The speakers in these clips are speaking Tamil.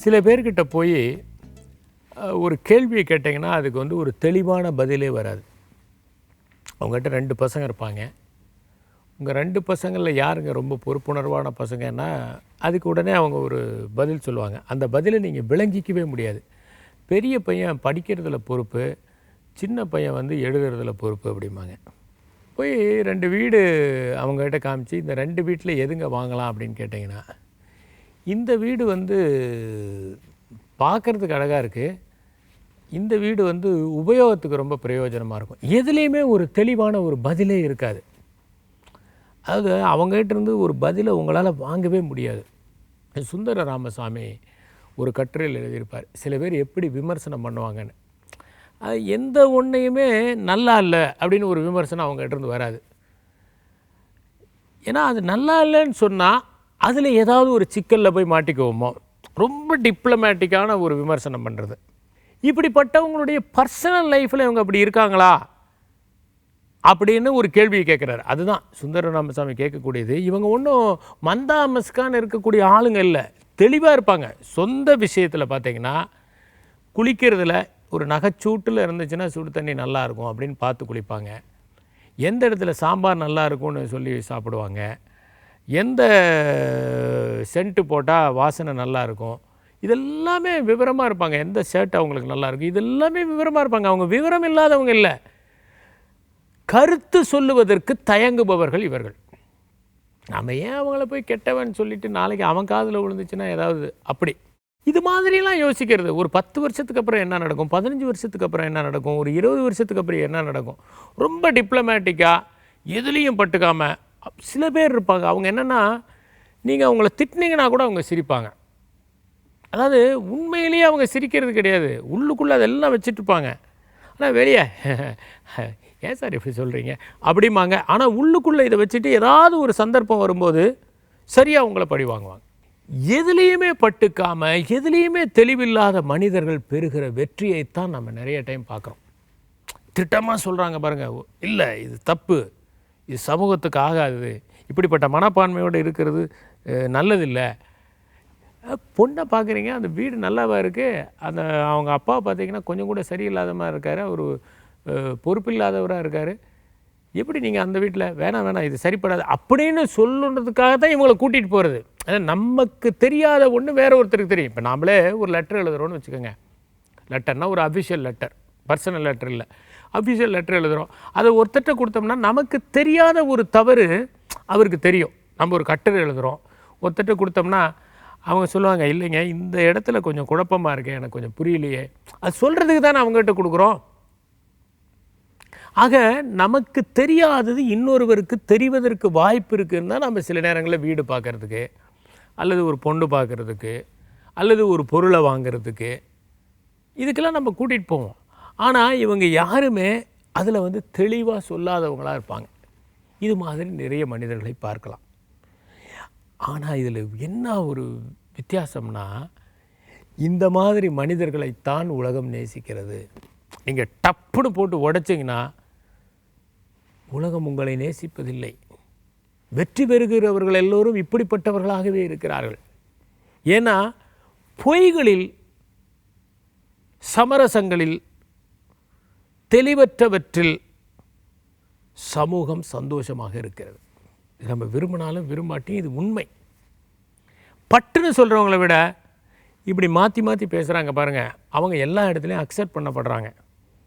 சில பேர்கிட்ட போய் ஒரு கேள்வியை கேட்டிங்கன்னா அதுக்கு வந்து ஒரு தெளிவான பதிலே வராது. அவங்ககிட்ட ரெண்டு பசங்க இருப்பாங்க. உங்கள் ரெண்டு பசங்களில் யாருங்க ரொம்ப பொறுப்புணர்வான பசங்கன்னா அதுக்கு உடனே அவங்க ஒரு பதில் சொல்லுவாங்க. அந்த பதிலை நீங்கள் விளங்கிக்கவே முடியாது. பெரிய பையன் படிக்கிறதுல பொறுப்பு சின்ன பையன் வந்து எழுதுறதுல பொறுப்பு அப்படிம்பாங்க. போய் ரெண்டு வீடு அவங்ககிட்ட காமிச்சு இந்த ரெண்டு வீட்டில் எதுங்க வாங்கலாம் அப்படின்னு கேட்டிங்கன்னா இந்த வீடு வந்து பார்க்குறதுக்கு அழகாக இருக்குது இந்த வீடு வந்து உபயோகத்துக்கு ரொம்ப பிரயோஜனமாக இருக்கும். எதுலேயுமே ஒரு தெளிவான ஒரு பதிலே இருக்காது. அதாவது அவங்ககிட்ட இருந்து ஒரு பதிலை உங்களால் வாங்கவே முடியாது. சுந்தர ராமசாமி ஒரு கட்டுரையில் எழுதியிருப்பார். சில பேர் எப்படி விமர்சனம் பண்ணுவாங்கன்னு. அது எந்த ஒன்றையுமே நல்லா இல்லை அப்படின்னு ஒரு விமர்சனம் அவங்ககிட்ட இருந்து வராது. ஏன்னா அது நல்லா இல்லைன்னு சொன்னால் அதில் ஏதாவது ஒரு சிக்கலில் போய் மாட்டிக்குவோமோ? ரொம்ப டிப்ளமேட்டிக்கான ஒரு விமர்சனம் பண்ணுறது இப்படிப்பட்டவங்களுடைய பர்சனல் லைஃப்பில் இவங்க அப்படி இருக்காங்களா? அப்படின்னு ஒரு கேள்வியை கேட்குறாரு அதுதான் சுந்தர ராமசாமி கேட்கக்கூடியது. இவங்க ஒன்றும் மந்தாமஸ்கான்னு இருக்கக்கூடிய ஆளுங்க இல்லை. தெளிவாக இருப்பாங்க. சொந்த விஷயத்தில் பார்த்தீங்கன்னா குளிக்கிறதுல ஒரு நகைச்சூட்டில் இருந்துச்சுன்னா சுடு தண்ணி நல்லா இருக்கும் அப்படின்னு பார்த்து குளிப்பாங்க. எந்த இடத்துல சாம்பார் நல்லா இருக்கும்னு சொல்லி சாப்பிடுவாங்க. எந்த சென்ட்டு போட்டால் வாசனை நல்லா இருக்கும்? இதெல்லாமே விவரமாக இருப்பாங்க. எந்த ஷர்ட் அவங்களுக்கு நல்லாயிருக்கும் இது இதெல்லாமே விவரமாக இருப்பாங்க. அவங்க விவரம் இல்லாதவங்க இல்லை. கருத்து சொல்லுவதற்கு தயங்குபவர்கள் இவர்கள். நம்ம ஏன் அவங்கள போய் கெட்டவன் சொல்லிட்டு நாளைக்கு அவன் காதில் விழுந்துச்சுன்னா ஏதாவது அப்படி. இது மாதிரிலாம் யோசிக்கிறது. ஒரு பத்து வருஷத்துக்கு அப்புறம் என்ன நடக்கும்? பதினஞ்சு வருஷத்துக்கு அப்புறம் என்ன நடக்கும்? ஒரு இருபது வருஷத்துக்கு அப்புறம் என்ன நடக்கும்? ரொம்ப டிப்ளமேட்டிக்காக எதுலேயும் பட்டுக்காமல் சில பேர் இருப்பாங்க. அவங்க என்னென்னா நீங்கள் அவங்கள திட்டினீங்கன்னா கூட அவங்க சிரிப்பாங்க. அதாவது உண்மையிலேயே அவங்க சிரிக்கிறது கிடையாது. உள்ளுக்குள்ளே அதெல்லாம் வச்சுட்ருப்பாங்க ஆனால் வெளியே ஏன் சார் இப்படி சொல்கிறீங்க அப்படிம்பாங்க. ஆனால் உள்ளுக்குள்ளே இதை வச்சுட்டு ஏதாவது ஒரு சந்தர்ப்பம் வரும்போது சரியாக அவங்கள பழி வாங்குவாங்க. எதுலேயுமே பட்டுக்காமல் எதுலேயுமே தெளிவில்லாத மனிதர்கள் பெறுகிற வெற்றியைத்தான் நம்ம நிறைய டைம் பார்க்குறோம். திட்டமாக சொல்கிறாங்க பாருங்கள் இல்லை இது தப்பு. இது சமூகத்துக்கு ஆகாது இப்படிப்பட்ட மனப்பான்மையோடு இருக்கிறது நல்லதில்லை. பொண்ணை பார்க்குறீங்க அந்த வீடு நல்லாவா இருக்குது அந்த அவங்க அப்பா பார்த்தீங்கன்னா கொஞ்சம் கூட சரியில்லாத மாதிரி இருக்கார். ஒரு பொறுப்பில்லாதவராக இருக்கார். எப்படி நீங்கள் அந்த வீட்டில் வேணாம் வேணாம் இது சரிப்படாது அப்படின்னு சொல்லுன்றதுக்காக தான் இவங்களை கூட்டிகிட்டு போகிறது ஏன்னா நமக்கு தெரியாத ஒன்று வேற ஒருத்தருக்கு தெரியும். இப்போ நாமளே ஒரு லெட்டர் எழுதுகிறோன்னு வச்சுக்கோங்க. லெட்டர்னால் ஒரு அஃபிஷியல் லெட்டர் பர்சனல் லெட்டர் இல்லை. அஃபிஷியல் லெட்டர் எழுதுகிறோம் அதை ஒருத்தட்ட கொடுத்தோம்னா நமக்கு தெரியாத ஒரு தவறு அவருக்கு தெரியும். நம்ம ஒரு கட்டுரை எழுதுகிறோம் ஒருத்தட்ட கொடுத்தோம்னா அவங்க சொல்லுவாங்க இல்லைங்க இந்த இடத்துல கொஞ்சம் குழப்பமாக இருக்கு எனக்கு கொஞ்சம் புரியலையே. அது சொல்கிறதுக்கு தானே அவங்ககிட்ட கொடுக்குறோம். ஆக நமக்கு தெரியாதது இன்னொருவருக்கு தெரிவதற்கு வாய்ப்பு இருக்குதுன்னு தான் நம்ம சில நேரங்களில் வீடு பார்க்குறதுக்கு அல்லது ஒரு பொண்ணு பார்க்குறதுக்கு அல்லது ஒரு பொருளை வாங்குறதுக்கு இதுக்கெல்லாம் நம்ம கூட்டிகிட்டு போவோம். ஆனால் இவங்க யாருமே அதில் வந்து தெளிவாக சொல்லாதவங்களாக இருப்பாங்க. இது மாதிரி நிறைய மனிதர்களை பார்க்கலாம். ஆனால் இதில் என்ன ஒரு வித்தியாசம்னா இந்த மாதிரி மனிதர்களைத்தான் உலகம் நேசிக்கிறது. நீங்கள் டப்புன்னு போட்டு உடைச்சிங்கன்னா உலகம் உங்களை நேசிப்பதில்லை. வெற்றி பெறுகிறவர்கள் எல்லோரும் இப்படிப்பட்டவர்களாகவே இருக்கிறார்கள். ஏன்னா பொய்களில் சமரசங்களில் தெளிவற்றவற்றில் சமூகம் சந்தோஷமாக இருக்கிறது. இது நம்ம விரும்பினாலும் விரும்பாட்டியும் இது உண்மை. பட்டுன்னு சொல்கிறவங்கள விட இப்படி மாற்றி மாற்றி பேசுகிறாங்க பாருங்கள் அவங்க எல்லா இடத்துலையும் அக்செப்ட் பண்ணப்படுறாங்க.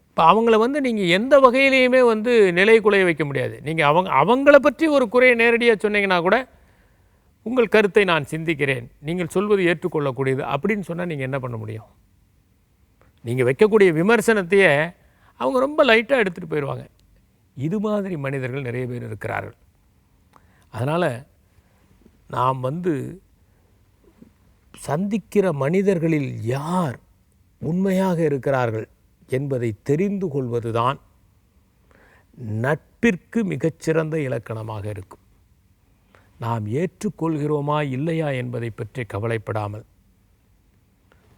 இப்போ அவங்கள வந்து நீங்கள் எந்த வகையிலையுமே வந்து நிலை குலைய வைக்க முடியாது. நீங்கள் அவங்க அவங்கள பற்றி ஒரு குறையை நேரடியாக சொன்னீங்கன்னா கூட உங்கள் கருத்தை நான் சிந்திக்கிறேன் நீங்கள் சொல்வது ஏற்றுக்கொள்ளக்கூடியது அப்படின்னு சொன்னால் நீங்கள் என்ன பண்ண முடியும்? நீங்கள் வைக்கக்கூடிய விமர்சனத்தையே அவங்க ரொம்ப லைட்டாக எடுத்துகிட்டு போயிடுவாங்க இது மாதிரி மனிதர்கள் நிறைய பேர் இருக்கிறார்கள். அதனால் நாம் வந்து சந்திக்கிற மனிதர்களில் யார் உண்மையாக இருக்கிறார்கள் என்பதை தெரிந்து கொள்வதுதான் நட்பிற்கு மிகச்சிறந்த இலக்கணமாக இருக்கும். நாம் ஏற்றுக்கொள்கிறோமா இல்லையா என்பதை பற்றி கவலைப்படாமல்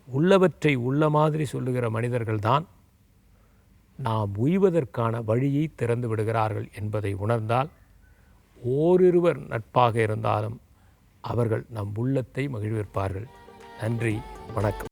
உள்ளவற்றை உள்ள மாதிரி சொல்லுகிற மனிதர்கள்தான் நாம் உய்வதற்கான வழியை திறந்து விடுகிறார்கள் என்பதை உணர்ந்தால் ஓரிருவர் நட்பாக இருந்தாலும் அவர்கள் நம் உள்ளத்தை மகிழ்விப்பார்கள். நன்றி வணக்கம்.